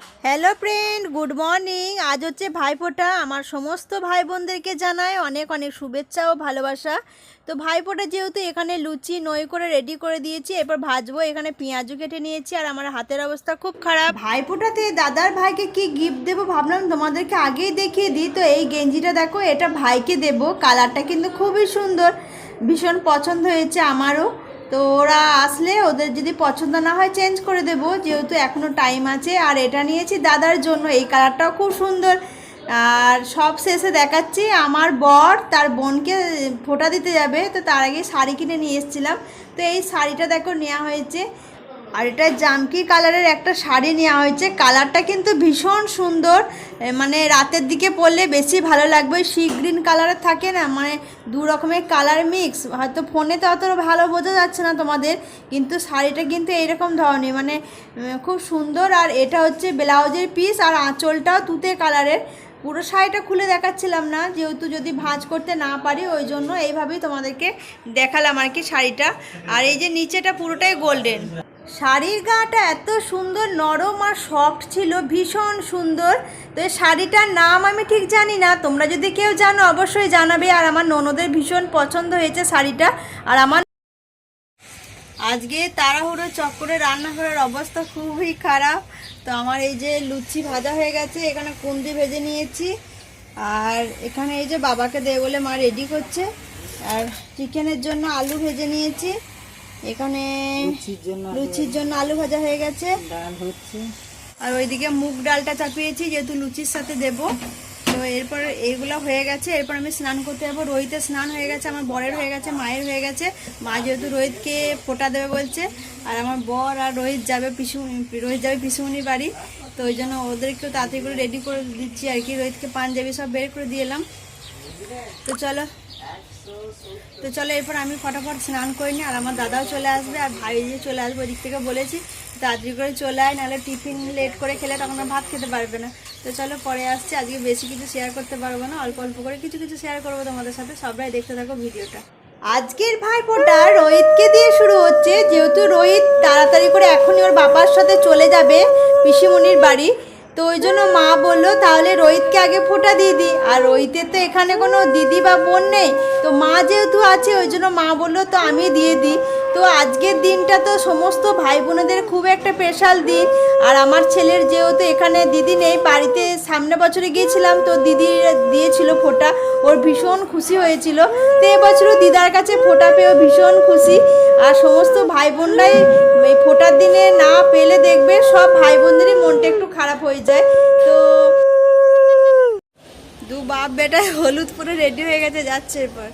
Hello friend good morning আজ হচ্ছে ভাইফোঁটা। আমার সমস্ত ভাই বোনদেরকে জানায় অনেক অনেক শুভেচ্ছা ও ভালোবাসা। তো ভাইফোঁটা যেহেতু এখানে লুচি, নই করে রেডি করে দিয়েছি, এরপর ভাজবো, এখানে পেঁয়াজও কেটে নিয়েছি, আর আমার হাতের অবস্থা খুব খারাপ। ভাইফোঁটাতে দাদার ভাইকে কি গিফট দেবো ভাবলাম, তোমাদেরকে আগেই দেখিয়ে দিই। তো এই গেঞ্জিটা দেখো, এটা ভাইকে দেবো। কালারটা কিন্তু খুবই সুন্দর, ভীষণ পছন্দ হয়েছে আমারও। তো ওরা আসলে ওদের যদি পছন্দ না হয় চেঞ্জ করে দেব, যেহেতু এখনও টাইম আছে। আর এটা নিয়েছি দাদার জন্য, এই কালারটাও খুব সুন্দর। আর সব শেষে দেখাচ্ছি, আমার বর তার বোনকে ফোটা দিতে যাবে। তো তার আগে শাড়ি কিনে নিয়ে এসেছিলাম। তো এই শাড়িটা দেখো নেওয়া হয়েছে। আর এটা জামকি কালারের একটা শাড়ি নেওয়া হয়েছে। কালারটা কিন্তু ভীষণ সুন্দর। মানে রাতের দিকে পরলে বেশি ভালো লাগবে। সি গ্রিন কালারের থাকে না মানে দু রকমের কালার মিক্স হয়তো ফোনে তো অত ভালো বোঝা যাচ্ছে না তোমাদের, কিন্তু শাড়িটা কিন্তু এইরকম ধরনের। মানে খুব সুন্দর। আর এটা হচ্ছে ব্লাউজের পিস আর আঁচলটাও তুতে কালারের। পুরো শাড়িটা খুলে দেখাচ্ছিলাম না, যেহেতু যদি ভাঁজ করতে না পারি, ওই জন্য এইভাবেই তোমাদেরকে দেখালাম আর কি শাড়িটা। আর এই যে নিচেটা পুরোটাই গোল্ডেন শাড়ির গাটা এত সুন্দর, নরম আর সফট ছিল, ভীষণ সুন্দর। তো এই শাড়িটার নাম আমি ঠিক জানি না, তোমরা যদি কেউ জানো অবশ্যই জানাবে। আর আমার ননদের ভীষণ পছন্দ হয়েছে শাড়িটা। আর আমার আজকে তাড়াহুড়ো চক্করে রান্নাঘরের অবস্থা খুবই খারাপ। তো আমার এই যে লুচি ভাজা হয়ে গেছে, এখানে কুন্দি ভেজে নিয়েছি। আর এখানে এই যে বাবাকে দেবে বলে মা রেডি করছে। আর চিকেনের জন্য আলু ভেজে নিয়েছি। এখানে লুচির জন্য আলু ভাজা হয়ে গেছে। ডাল হচ্ছে। আর ওইদিকে মুগ ডালটা চাপিয়েছি যেহেতু লুচির সাথে দেব। তো এরপর এইগুলো হয়ে গেছে। এরপর আমি স্নান করতে যাব। রোহিতের স্নান হয়ে গেছে আমার বরের হয়ে গেছে মায়ের হয়ে গেছে। মা যেহেতু রোহিতকে ফোটা দেবে বলছে আর আমার বর আর রোহিত যাবে পিসু রোহিত যাবে পিসুমনির বাড়ি। তো ওই জন্য ওদেরকেও তাড়াতাড়ি করে রেডি করে দিচ্ছি আর কি। রোহিতকে পাঞ্জাবি সব বের করে দিয়ে এলাম। তো চলো তো চলো এরপর আমি ফটাফট স্নান করে নিই, আর আমার দাদাও চলে আসবে, আর ভাই যে চলে আসবে ওদিক থেকে বলেছি তাড়াতাড়ি করে চলে আয়, নাহলে টিফিন লেট করে খেলে তখন ভাত খেতে পারবে না। তো চলো পরে আসছে, আজকে বেশি কিছু শেয়ার করতে পারব না, অল্প অল্প করে কিছু কিছু শেয়ার করব তোমাদের সাথে সবাই দেখতে থাকো ভিডিওটা। আজকের ভাইফোঁটা রোহিতকে দিয়ে শুরু হচ্ছে, যেহেতু রোহিত তাড়াতাড়ি করে এখনই ওর বাবার সাথে চলে যাবে পিসিমণির বাড়ি তো ওই জন্য মা বলল, তাহলে রোহিতকে আগে ফোঁটা দিয়ে দিই আর রোহিতের তো এখানে কোনো দিদি বা বোন নেই। তো মা যেহেতু আছে, ওই জন্য মা বলল, তো আমি দিয়ে দিই। তো আজকের দিনটা তো সমস্ত ভাই বোনেদের খুব একটা স্পেশাল দিন। আর আমার ছেলের যেহেতু এখানে দিদি নেই বাড়িতে সামনে বছরে গিয়েছিলাম তো দিদি দিয়েছিল ফোঁটা। ওর ভীষণ খুশি হয়েছিল। তো এবছরও দিদার কাছে ফোঁটা পেয়েও ভীষণ খুশি। আর সমস্ত ভাই বোনরাই এই ফোঁটার দিনে না পেলে দেখবে সব ভাই বোনদেরই মনটা একটু খারাপ হয়ে যায়। তো দু বাপ বেটায় হলুদ পরে রেডি হয়ে গেছে যাচ্ছে এরপর।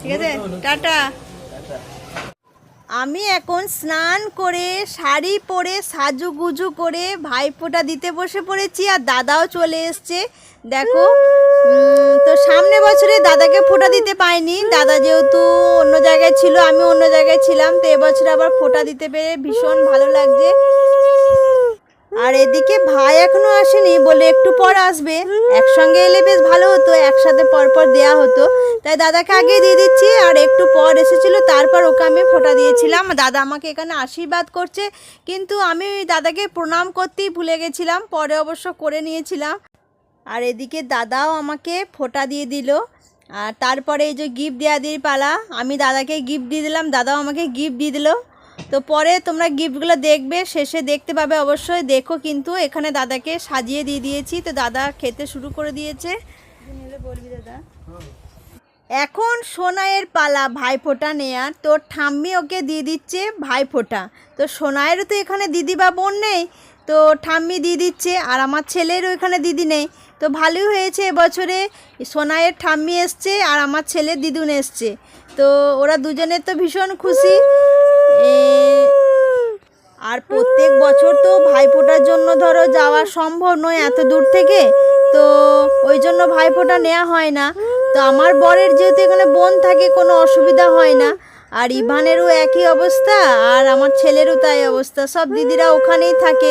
ঠিক আছে? টাটা। আমি এখন স্নান করে শাড়ি পরে সাজুগুজু করে ভাইফোঁটা দিতে বসে পড়েছি আর দাদাও চলে এসছে। দেখো তো সামনে বছরে দাদাকে ফোঁটা দিতে পাইনি। দাদা যেহেতু অন্য জায়গায় ছিল, আমি অন্য জায়গায় ছিলাম, তো এবছর আবার ফোঁটা দিতে পেরে ভীষণ ভালো লাগছে। আর এদিকে ভাই এখনও আসেনি বলে একটু পর আসবে। একসঙ্গে এলে বেশ ভালো হতো, একসাথে পরপর পর দেওয়া হতো। তাই দাদাকে আগে দিয়ে দিচ্ছি, আর একটু পর এসেছিল, তারপর ওকে আমি ফোঁটা দিয়েছিলাম। দাদা আমাকে এখানে আশীর্বাদ করছে, কিন্তু আমি দাদাকে প্রণাম করতেই ভুলে গেছিলাম, পরে অবশ্য করে নিয়েছিলাম। আর এদিকে দাদাও আমাকে ফোঁটা দিয়ে দিল। আর তারপরে এই যে গিফট দেওয়া দিয়ে পালা, আমি দাদাকে গিফট দিয়ে দিলাম, দাদাও আমাকে গিফট দিয়ে দিল। তো পরে তোমরা গিফটগুলো দেখবে, শেষে দেখতে পাবে অবশ্যই। দেখো কিন্তু এখানে দাদাকে সাজিয়ে দিয়ে দিয়েছি। তো দাদা খেতে শুরু করে দিয়েছে। দাদা এখন সোনাইয়ের পালা, ভাইফোঁটা নেয়ার। তো ঠাম্মি ওকে দিয়ে দিচ্ছে ভাইফোঁটা। তো সোনায়েরও তো এখানে দিদি বা বোন নেই। তো ঠাম্মি দিয়ে দিচ্ছে আর আমার ছেলেরও এখানে দিদি নেই। তো ভালোই হয়েছে এবছরে। সোনাইয়ের ঠাম্মি এসছে আর আমার ছেলের দিদুন এসছে। তো ওরা দুজনের তো ভীষণ খুশি। আর প্রত্যেক বছর তো ভাইফোঁটার জন্য ধরো যাওয়া সম্ভব নয় এত দূর থেকে, তো ওই জন্য ভাইফোঁটা নেওয়া হয় না। তো আমার বরের যেহেতু এখানে বোন থাকে, কোনো অসুবিধা হয় না। আর ইভানেরও একই অবস্থা, আর আমার ছেলেরও তাই অবস্থা। সব দিদিরা ওখানেই থাকে।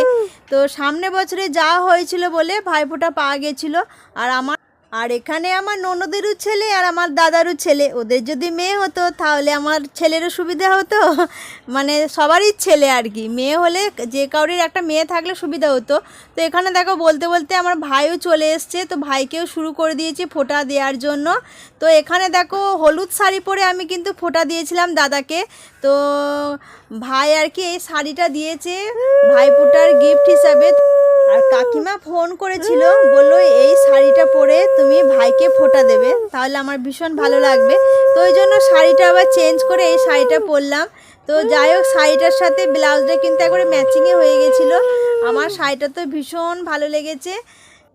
তো সামনে বছরে যাওয়া হয়েছিল বলে ভাইফোঁটা পাওয়া গেছিল। আর আমার আর এখানে আমার ননদেরও ছেলে আর আমার দাদারও ছেলে। ওদের যদি মেয়ে হতো, তাহলে আমার ছেলেরও সুবিধা হতো। মানে সবারই ছেলে আর কি। মেয়ে হলে যে কাউরির একটা মেয়ে থাকলে সুবিধা হতো। তো এখানে দেখো, বলতে বলতে আমার ভাইও চলে এসছে। তো ভাইকেও শুরু করে দিয়েছি ফোঁটা দেওয়ার জন্য। তো এখানে দেখো, হলুদ শাড়ি পরে আমি কিন্তু ফোঁটা দিয়েছিলাম দাদাকে। তো ভাই আর কি এই শাড়িটা দিয়েছে ভাইফোঁটার গিফট হিসাবে। আর কাকিমা ফোন করেছিল, বলল, এই শাড়িটা পরে তুমি ভাইকে ফোটা দেবে, তাহলে আমার ভীষণ ভালো লাগবে। তো ওই জন্য শাড়িটা আবার চেঞ্জ করে এই শাড়িটা পরলাম। তো যাই হোক, শাড়িটার সাথে ব্লাউজটা কিন্তু একবারে ম্যাচিংয়ে হয়ে গেছিল। আমার শাড়িটা তো ভীষণ ভালো লেগেছে।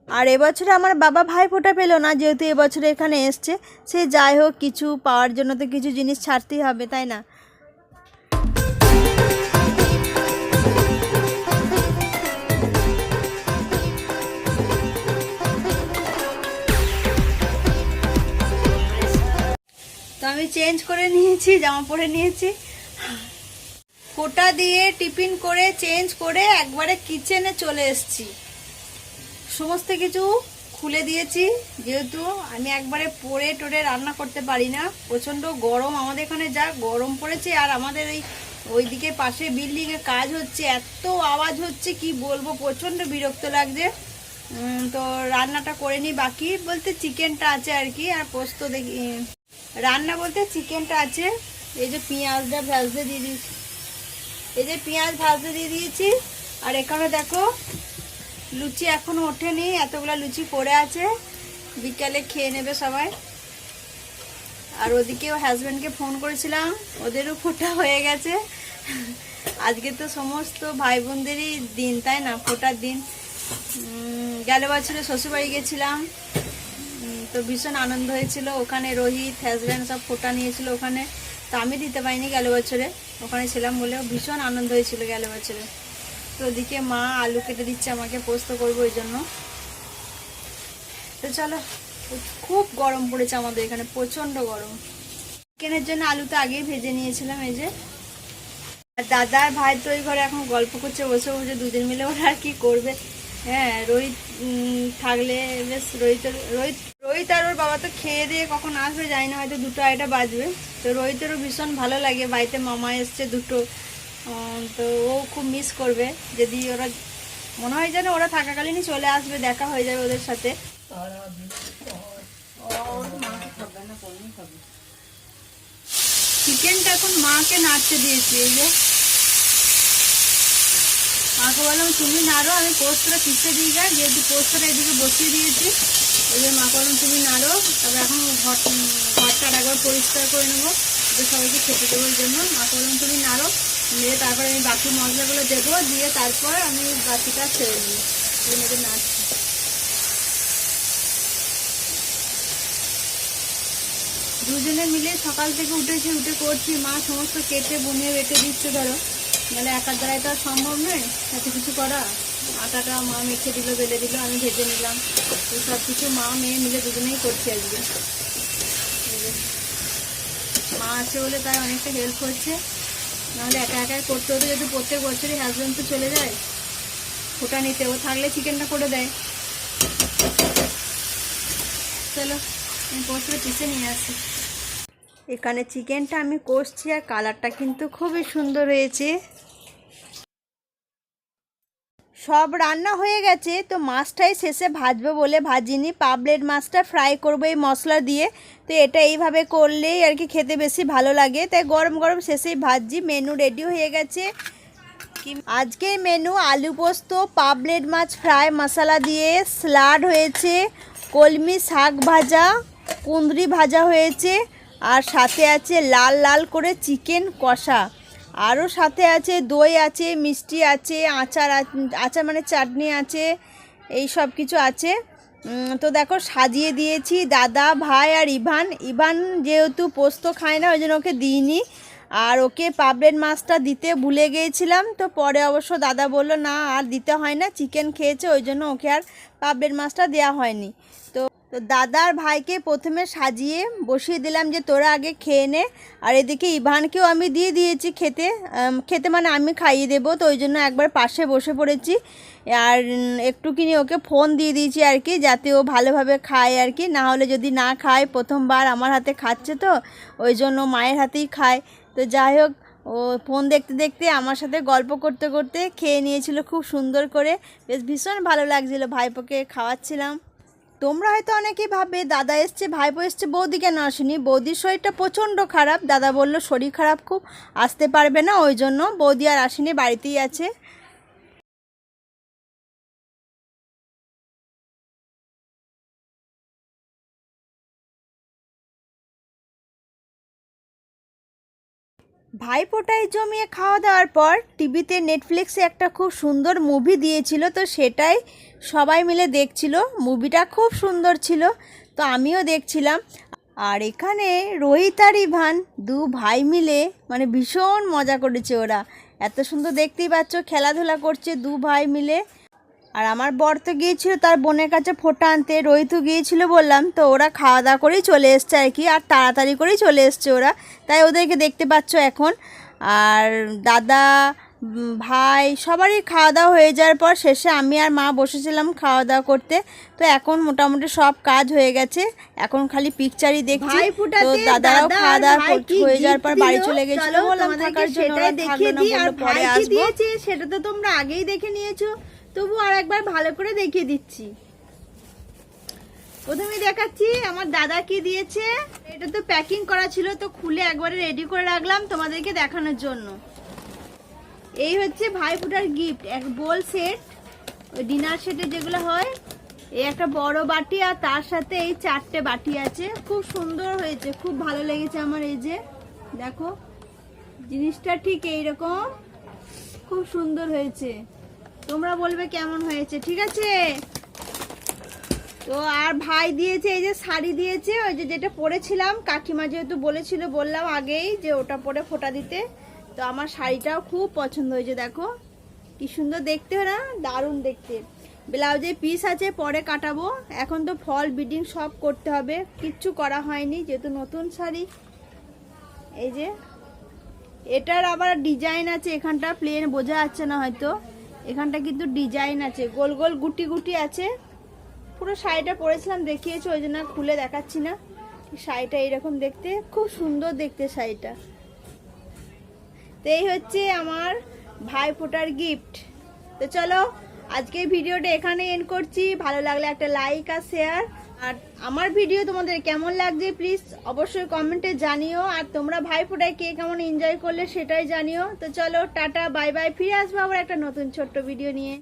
আর এবছরে আমার বাবা ভাই ফোঁটা পেল না, যেহেতু এবছরে এখানে এসছে। সে যাই হোক, কিছু পাওয়ার জন্য তো কিছু জিনিস ছাড়তেই হবে, তাই না? আমি চেঞ্জ করে নিয়েছি, জামা পরে নিয়েছি। ফোটা দিয়ে টিফিন করে চেঞ্জ করে একবারে কিচেনে চলে এসেছি। সমস্ত কিছু খুলে দিয়েছি, যেহেতু আমি একবারে পরে টোরে রান্না করতে পারি না। প্রচণ্ড গরম আমাদের এখানে যা গরম পড়েছে, আর আমাদের এই ওইদিকে পাশে বিল্ডিংয়ে কাজ হচ্ছে, এত আওয়াজ হচ্ছে, কি বলব, প্রচণ্ড বিরক্ত লাগছে। তো রান্নাটা করে নিই বাকি, বলতে চিকেনটা আছে আর কি, আর পোস্ত দেখি। রান্না বলতে চিকেনটা আছে, এই যে পেঁয়াজটা ভাজতে দিয়ে দিয়েছি এই যে পেঁয়াজ ভাজতে দিয়ে দিয়েছি, আর এখানে দেখো, লুচি এখনও ওঠেনি, এতগুলা লুচি পড়ে আছে, বিকালে খেয়ে নেবে সবাই। আর ওদিকেও হাজব্যান্ডকে ফোন করেছিলাম, ওদেরও ফোটা হয়ে গেছে। আজকে তো সমস্ত ভাই বোনদেরই দিন, তাই না? ফোটার দিন। গেল বছরে শ্বশুরবাড়ি গেছিলাম তো ভীষণ আনন্দ হয়েছিল। ওখানে রোহিত, হাজব্যান্ড সব ফোটা নিয়েছিল ওখানে। তো আমি দিতে পারিনি গেল বছরে। ওখানে ছিলাম বলে ভীষণ আনন্দ হয়েছিল গেল বছরে। তো ওদিকে মা আলু কেটে দিচ্ছে আমাকে, পোস্ত করব ওই জন্য। তো চলো, খুব গরম পড়েছে আমাদের এখানে প্রচণ্ড গরম। চিকেনের জন্য আলু তো আগেই ভেজে নিয়েছিলাম এই যে। আর দাদা আর ভাই তো ওই ঘরে এখন গল্প করছে, বসে বসে দুজন মিলে ওরা আর কি করবে। হ্যাঁ রোহিত থাকলে বেশ রোহিত রোহিত রোহিত আর ওর বাবা তো খেয়ে দিয়ে কখন আসবে জানি না, হয়তো দুটো আড়াইটা বাজবে। তো রোহিতেরও ভীষণ ভালো লাগে, বাড়িতে মামা এসছে দুটো। তো ও খুব মিস করবে, যদি ওরা, মনে হয় যেন ওরা থাকাকালীনই চলে আসবে, দেখা হয়ে যাবে ওদের সাথে। চিকেনটা এখন মাকে নাড়তে দিয়েছি, এই যে। মাকে বললাম, তুমি নাড়ো, আমি পোস্তটা পিছিয়ে দিয়ে যাই, যেহেতু পোস্তটা এদিকে বসিয়ে দিয়েছি। ওই জন্য মাকে বললাম তুমি নাড়ো, তবে এখন ঘর ঘরটা একবার পরিষ্কার করে নেব ওদের সবাইকে খেতে দেবো ওই জন্য। মাকে বললাম তুমি নাড়ো, নিয়ে তারপরে আমি বাকি মশলাগুলো দেবো, দিয়ে তারপর আমি বাকিটা ছেড়ে নিই ওই জন্য নাড়ছি। দুজনে মিলে সকাল থেকে উঠেছি, উঠে করছি মা সমস্ত কেটে বুনিয়ে বেটে দিচ্ছে ধরো। নাহলে একার দ্বারাই তো সম্ভব নয়, এত কিছু করা। আটাটা মা মেখে দিল, বেলে দিল, আমি ভেজে নিলাম। তো সব কিছু মা, মেয়ে মিলে দুজনেই করছি আজকে। মা আছে বলে তাই অনেকটা হেল্প হচ্ছে নাহলে একা একাই করতে হতো যদি প্রত্যেক বছরই হাজব্যান্ড তো চলে যায়। ওটা নিতে, ও থাকলে চিকেনটা করে দেয়। চলো, আমি পোস্টটা পিছিয়ে নিয়ে আসি। এখানে চিকেনটা আমি কষছি আর কালারটা কিন্তু খুবই সুন্দর হয়েছে। সব রান্না হয়ে গেছে, তো মাছটাই শেষে ভাজবো বলে ভাজিনি। পাবলেট মাছটা ফ্রাই করব এই মশলা দিয়ে। তো এটা এইভাবে করলেই আর কি খেতে বেশি ভালো লাগে। তাই গরম গরম শেষেই ভাজছি মেনু রেডি হয়ে গেছে। আজকের মেনু আলু পোস্ত, পাবলেট মাছ ফ্রাই মশলা দিয়ে স্যালাড হয়েছে, কলমি শাক ভাজা, কুঁদরি ভাজা হয়েছে, আর সাথে আছে লাল লাল করে চিকেন কষা। আরও সাথে আছে, দই আছে, মিষ্টি আছে, আচার আচার মানে চাটনি আছে, এই সব কিছু আছে। তো দেখো সাজিয়ে দিয়েছি দাদা, ভাই আর ইভান। ইভান যেহেতু পোস্ত খায় না, ওই জন্য ওকে দিইনি। আর ওকে পাবলেট মাছটা দিতে ভুলে গিয়েছিলাম, তো পরে অবশ্য দাদা বলল, না, আর দিতে হয় না, চিকেন খেয়েছে, ওই জন্য ওকে আর পাবলেট মাছটা দেওয়া হয়নি। তো দাদার ভাইকে প্রথমে সাজিয়ে বসিয়ে দিলাম যে তোরা আগে খেয়ে নে। আর এদিকে ইভানকেও আমি দিয়ে দিয়েছি খেতে। খেতে মানে আমি খাইয়ে দেবো তো ওই জন্য একবার পাশে বসে পড়েছি। আর উম, একটু কিনে ওকে ফোন দিয়ে দিয়েছি আর কি যাতে ও ভালোভাবে খায় আর কি। না হলে যদি না খায় প্রথমবার আমার হাতে খাচ্ছে তো ওই জন্য মায়ের হাতেই খায়। তো যাই হোক ও ফোন দেখতে দেখতে আমার সাথে গল্প করতে করতে খেয়ে নিয়েছিল খুব সুন্দর করে। বেশ ভীষণ ভালো লাগছিল ভাইপোকে খাওয়াচ্ছিলাম। তোমরা হয়তো অনেকেই ভাববে, দাদা এসছে, ভাইপো এসছে, বৌদি কেন আসেনি? বৌদির শরীরটা প্রচণ্ড খারাপ। দাদা বলল, শরীর খারাপ খুব, আসতে পারবে না, ওই জন্য বৌদি আর আসেনি, বাড়িতেই আছে। ভাইফোঁটায় জমিয়ে খাওয়া দাওয়ার পর টিভিতে নেটফ্লিক্সে একটা খুব সুন্দর মুভি দিয়েছিল, তো সেটাই সবাই মিলে দেখছিল। মুভিটা খুব সুন্দর ছিল, তো আমিও দেখছিলাম। আর এখানে রোহিত আর ইভান দু ভাই মিলে মানে ভীষণ মজা করেছে ওরা। এত সুন্দর দেখতেই পাচ্ছ, খেলাধুলা করছে দু ভাই মিলে। আর আমার বর তো গিয়েছিল তার বোনের কাছে ফোটা আনতে রোহিতও গিয়েছিল বললাম তো ওরা খাওয়া দাওয়া করেই চলে এসছে আর কি আর তাড়াতাড়ি করেই চলে এসছে ওরা। তাই ওদেরকে দেখতে পাচ্ছ এখন। আর দাদা ভাই সবারই খাওয়া দাওয়া হয়ে যাওয়ার পর শেষে আমি আর মা বসেছিলাম খাওয়া দাওয়া করতে। তো এখন মোটামুটি সব কাজ হয়ে গেছে এখন খালি পিকচারই দেখছি। তো দাদারাও দাদা খাওয়া দাওয়া হয়ে যাওয়ার পর বাড়ি চলে গেছিল বললাম থাকার জন্য সেটাই দেখিয়ে দিই। আর পরে আসব। সেটা তো তোমরা আগেই দেখে নিয়েছো। তবু আর একবার ভালো করে দেখিয়ে দিচ্ছি। প্রথমে দেখাচ্ছি, আমার দাদা কি দিয়েছে? এটা তো প্যাকিং করা ছিল, তো খুলে একবারে রেডি করে রাখলাম তোমাদেরকে দেখানোর জন্য। এই হচ্ছে ভাই ফুটার গিফট এক বোল সেট ওই ডিনার সেটে যেগুলো হয়, এই একটা বড় বাটি আর তার সাথে এই চারটে বাটি আছে। খুব সুন্দর হয়েছে, খুব ভালো লেগেছে আমার এই যে। দেখো, জিনিসটা ঠিক এইরকম, খুব সুন্দর হয়েছে। তোমরা বলবে কেমন হয়েছে, ঠিক আছে? তো আর ভাই দিয়েছে, এই যে শাড়ি দিয়েছে, ওই যে যেটা পরেছিলাম, কাকিমা যেহেতু বলেছিল, বললাম আগেই যে ওটা পরে ফোটা দিতে। তো আমার শাড়িটাও খুব পছন্দ হয়েছে, দেখো। কি সুন্দর দেখতে, না? দারুণ দেখতে। ব্লাউজে পিস আছে, পরে কাটাবো। এখন তো ফল বিডিং সব করতে হবে। কিচ্ছু করা হয়নি, যেহেতু নতুন শাড়ি। এই যে, এটার আবার ডিজাইন আছে, এখানটা প্লেন বোঝা যাচ্ছে না হয়তো। এখানটা কিন্তু ডিজাইন আছে, গোল গোল গুটি গুটি আছে। পুরো শাড়িটা পরেছিলাম, দেখিয়েছি, ওই জন্য খুলে দেখাচ্ছি না। শাড়িটা এরকম দেখতে, খুব সুন্দর দেখতে শাড়িটা। তো এই হচ্ছে আমার ভাই ফোটার গিফট তো চলো আজকে ভিডিওটা এখানে এন্ড করছি। ভালো লাগলে একটা লাইক আর শেয়ার আর আমার ভিডিও তোমাদের কেমন লাগছে প্লিজ অবশ্যই কমেন্টে জানিও। আর তোমরা ভাই ফোটায় কে কেমন এনজয় করলে সেটাই জানিও। তো চলো, টাটা বাই বাই ফিরে আসব আবার একটা নতুন ছোট্ট ভিডিও নিয়ে।